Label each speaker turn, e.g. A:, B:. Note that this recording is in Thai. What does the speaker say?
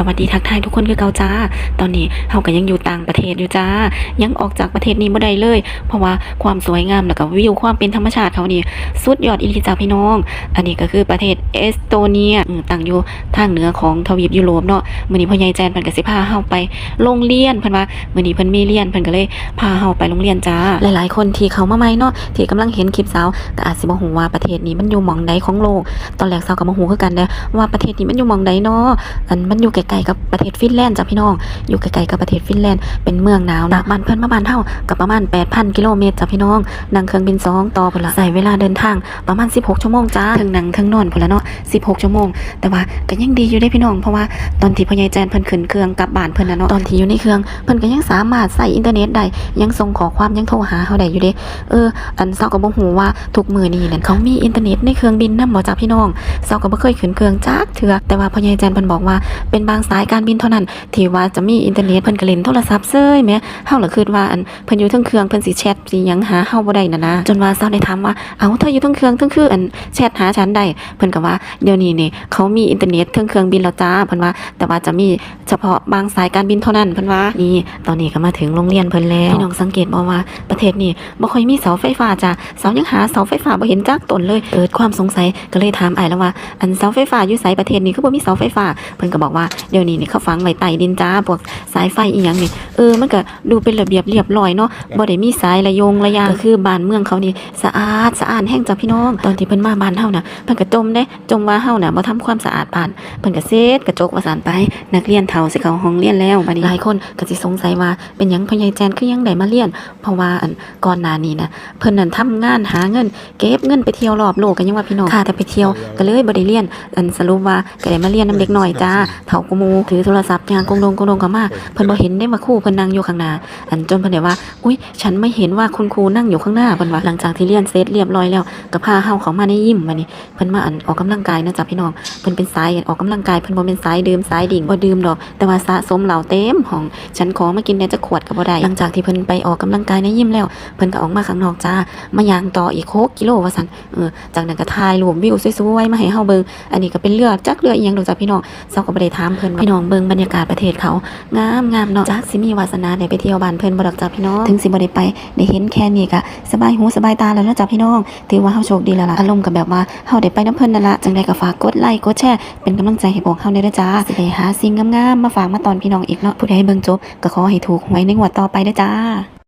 A: สวัสดีทักทายทุกคนคือเกาจ้า ตอนนี้เฮาก็ยังอยู่ต่างประเทศอยู่จ้า ยังออกจากประเทศนี้บ่ได้เลย เพราะว่าความสวยงามแล้วก็วิวความเป็นธรรมชาติเขานี่สุดยอดอีลีจ้าพี่น้อง อันนี้ก็คือประเทศเอสโตเนียตั้งอยู่ทางเหนือของทวีปยุโรปเนาะมื้อนี้พ่อใหญ่แจนเพิ่นก็สิพาเฮาไปโรงเรียนเพิ่นว่ามื้อนี้เพิ่นมีเรียนเพิ่นก็เลยพาเฮาไปโรงเรียนจ้า หลายๆ คนที่เขามาใหม่เนาะที่กำลังเห็นคลิปสาวก็อาจสิบ่ฮู้ว่าประเทศนี้มันอยู่หม่องใดของโลก ตอนแรกสาวก็บ่ฮู้คือกันเด้ว่าประเทศนี้มันอยู่หม่องใดเนาะอันมันอยู่ไกลๆกับประเทศฟินแลนด์จ้ะพี่น้อง อยู่ไกลๆกับประเทศฟินแลนด์เป็นเมืองหนาวนะบ้านเพื่อนมาบ้านเท่ากับประมาณ 8,000 กิโลเมตรจ้ะพี่น้องนั่งเครื่องบินสองต่อพุ่นละใส่เวลาเดินทางประมาณ 16 ชั่วโมงจ้าถึงนั่งถึงนอนพุ่นละเนาะ16 ชั่วโมง แต่ว่าก็ยังดีอยู่ได้พี่น้องเพราะว่าตอนที่พ่อใหญ่แจนเพิ่นขึ้นเครื่องกลับบ้านเพิ่นนะเนาะตอนที่อยู่ในเครื่องเพิ่นก็ยังสามารถใส่อินเทอร์เน็ตได้ยังส่งข้อความยังโทรหาเฮาได้อยู่เด้เอออันเซาก็บ่ฮู้ว่าทุกมือนี้นั่นเขามีอินเทอร์เน็ตในเครื่องบินนำบ่จ้ะพี่น้องเซาก็บ่เคยขึ้นเครื่องจักเทื่อแต่ว่าพ่อใหญ่แจนเพิ่นบอกว่าเป็นบางางสายการบินเท่านั้น ที่ว่าจะมีอินเทอร์เน็ตเพิ่นก็เล่นโทรศัพท์เซ้ยแหมเฮาล่ะคิดว่าอันเพิ่นอยู่เทั้งเครื่องเพิ่นสิแชทสิหยังหาเฮาบ่ได้นะนะจนว่าเซาได้ถามว่าเอ้าเธออยู่เทั้งเครื่องเทั้งคืออันแชทหาฉันได้เพิ่นก็ว่าเดี๋ยวนี้นี่เขามีอินเทอร์เน็ตเทั้งเครื่องบินแล้วจ้าเพิ่นว่าแต่ว่าจะมี เฉพาะบางสายการบินเท่านั้นเพิ่นว่านี่ตอนนี้ก็มาถึงโรงเรียนเพิ่นแล้วพี่น้องสังเกตบ่ว่าประเทศนี้บ่ค่อยมีเสาไฟฟ้าจ้ะเสายังหาเสาไฟฟ้าบ่เห็นจักต้นเลยเกิดความสงสัยก็เลยถามไอ้แล้วว่า อันเสาไฟฟ้าอยู่ไสประเทศนี้คือบ่มีเสาไฟฟ้าเพิ่นก็บอกว่าเดี๋ยวนี้นี่เขาฝังไว้ใต้ดินจ้าพวกสายไฟอีหยังนี่เออมันก็ดูเป็นระเบียบเรียบร้อยเนาะบ่ได้มีสายระยงระยางก็คือบ้านเมืองเขานี่สะอาดสะอาดแห้งจ้ะพี่น้องตอนที่เพิ่นมาบ้านเฮาน่ะเพิ่นก็จมเด้จมว่าเฮาน่ะบ่ทำความสะอาดบ้านเพิ่นก็เซ็ดกระจกว่าซั่นไปนักเรียนเฒ่าสิเข้าห้องเรียนแล้วบัดนี้หลายคนก็สิสงสัยว่าเป็นหยังพ่อใหญ่แจนคือยังได้มาเรียน เพราะว่าอันก่อนหน้านี้นะเพิ่นนั่นทำงานหาเงิน เก็บเงินไปเที่ยวรอบโลกกันยังว่าพี่น้องค่ะแต่ไปเที่ยวก็เลยบ่ได้เรียนอันสรุปว่าก็ได้มาเรียนนํเด็กน้อยจ้าเฒ่ากูมูถือโทรศัพท์ยางกงดงกงดงเข้ามาเพิ่นบ่เห็นได้ว่าครูเพิ่นนั่งอยู่ข้างหน้าอันจนเพิ่นได้ว่า อุ๊ยฉันไม่เห็นว่าคุณครูนั่งอยู่ข้างหน้าเพิ่นว่าหลังจากที่เรียนเสร็จเรียบร้อยแล้วก็พาเฮาเข้ามาในยิมบัดนี้เพิ่นมาอันออกกำลังกายนะจ๊ะพี่น้องเพิ่นเป็นสายออกกำลังกายเพิ่นบ่เป็นสายดื่มสายดิ่งบ่ดื่มดอกแต่ว่าสะสมเหล้าเต็มห้อง ฉันขอมากินแหน่จะขวดก็บ่ได้หลังจากที่เพิ่นไปออกกำลังกายในยิมแล้ว เพิ่นก็ออกมาข้างนอกจ้ามาย่างต่ออีก6กิโลว่าซั่นเออจากนั้นก็ถ่ายรูปวิวสวยๆมาให้เฮาเบิ่งอันนี้ก็เป็นเรือดจักเรือดอีหยังดอกจ้ะพี่น้องเซาก็บ่ได้ถามเพิ่นพี่น้องเบิ่งบรรยากาศประเทศเขางามงามเนาะจักสิมีวาสนาได้ไปเที่ยวบ้านเพิ่นบ่ดอกจ้ะพี่น้องถึงสิบ่ได้ไปได้เห็นแค่นี้ก็สบายหูสบายตาแล้วเนาะจ้ะพี่น้องถือว่าเฮาโชคดีแล้วล่ะอารมณ์ก็แบบว่าเฮาได้ไปน้ำเพิ่นนั่นล่ะจังไดก็ฝากกดไลค์กดแชร์เป็นกำลังใจให้พวกเฮาได้เด้อจ้าสิได้หาสิ่งงามำมาฝากมาตอนพี่น้องอีกเนาะผู้ใดเบิ่งจบก็ขอให้ถูกหวยในงวดต่อไปด้จ้า